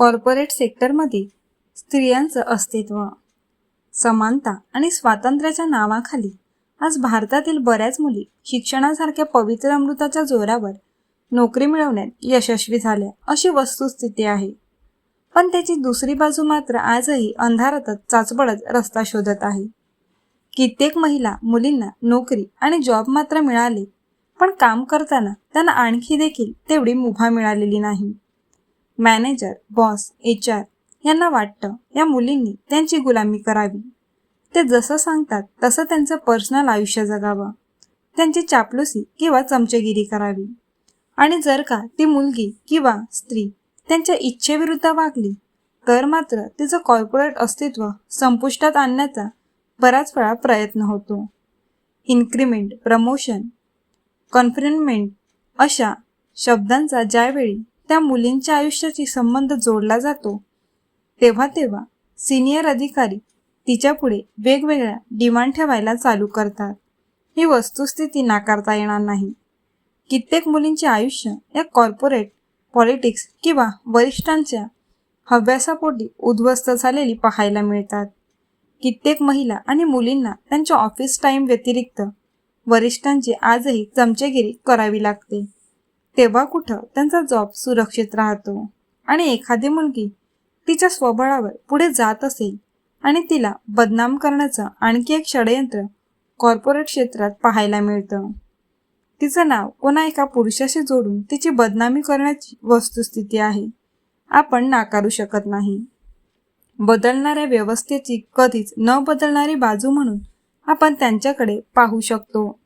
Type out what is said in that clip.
Corporate सेक्टरमध्ये स्त्रियांचं अस्तित्व समानता आणि स्वातंत्र्याच्या नावाखाली आज भारतातील बऱ्याच मुली शिक्षणासारख्या पवित्र अमृताच्या जोरावर नोकरी मिळवण्यात यशस्वी झाल्या अशी वस्तुस्थिती आहे. पण त्याची दुसरी बाजू मात्र आजही अंधारातच चाचपडत रस्ता शोधत आहे. कित्येक महिला मुलींना नोकरी आणि जॉब मात्र मिळाले पण काम करताना त्यांना आणखी देखील तेवढी मुभा मिळालेली नाही. मॅनेजर बॉस एच आर यांना वाटतं या मुलींनी त्यांची गुलामी करावी. ते जसं सांगतात तसं त्यांचं पर्सनल आयुष्य जगावं. त्यांची चापलुसी किंवा चमचेगिरी करावी. आणि जर का ती मुलगी किंवा स्त्री त्यांच्या इच्छेविरुद्ध वागली तर मात्र तिचं कॉर्पोरेट अस्तित्व संपुष्टात आणण्याचा बराच वेळा प्रयत्न होतो. इन्क्रिमेंट प्रमोशन कॉन्फिनमेंट अशा शब्दांचा ज्यावेळी त्या मुलींच्या आयुष्याशी संबंध जोडला जातो. तेव्हा तेव्हा सिनियर अधिकारी तिच्यापुढे वेगवेगळ्या डिमांड ठेवायला चालू करतात. ही वस्तुस्थिती नाकारता येणार नाही. कित्येक मुलींचे आयुष्य या कॉर्पोरेट पॉलिटिक्स किंवा वरिष्ठांच्या हव्यासापोटी उद्ध्वस्त झालेली पाहायला मिळतात. कित्येक महिला आणि मुलींना त्यांच्या ऑफिस टाईम व्यतिरिक्त वरिष्ठांची आजही चमचेगिरी करावी लागते. तेव्हा कुठं त्यांचा जॉब सुरक्षित राहतो. आणि एखादी मुलगी तिच्या स्वबळावर पुढे जात असेल आणि तिला बदनाम करण्याचं आणखी एक षडयंत्र कॉर्पोरेट क्षेत्रात पाहायला मिळतं. तिचं नाव कोणा एका पुरुषाशी जोडून तिची बदनामी करण्याची वस्तुस्थिती आहे. आपण नाकारू शकत नाही. बदलणाऱ्या व्यवस्थेची कधीच न बदलणारी बाजू म्हणून आपण त्यांच्याकडे पाहू शकतो.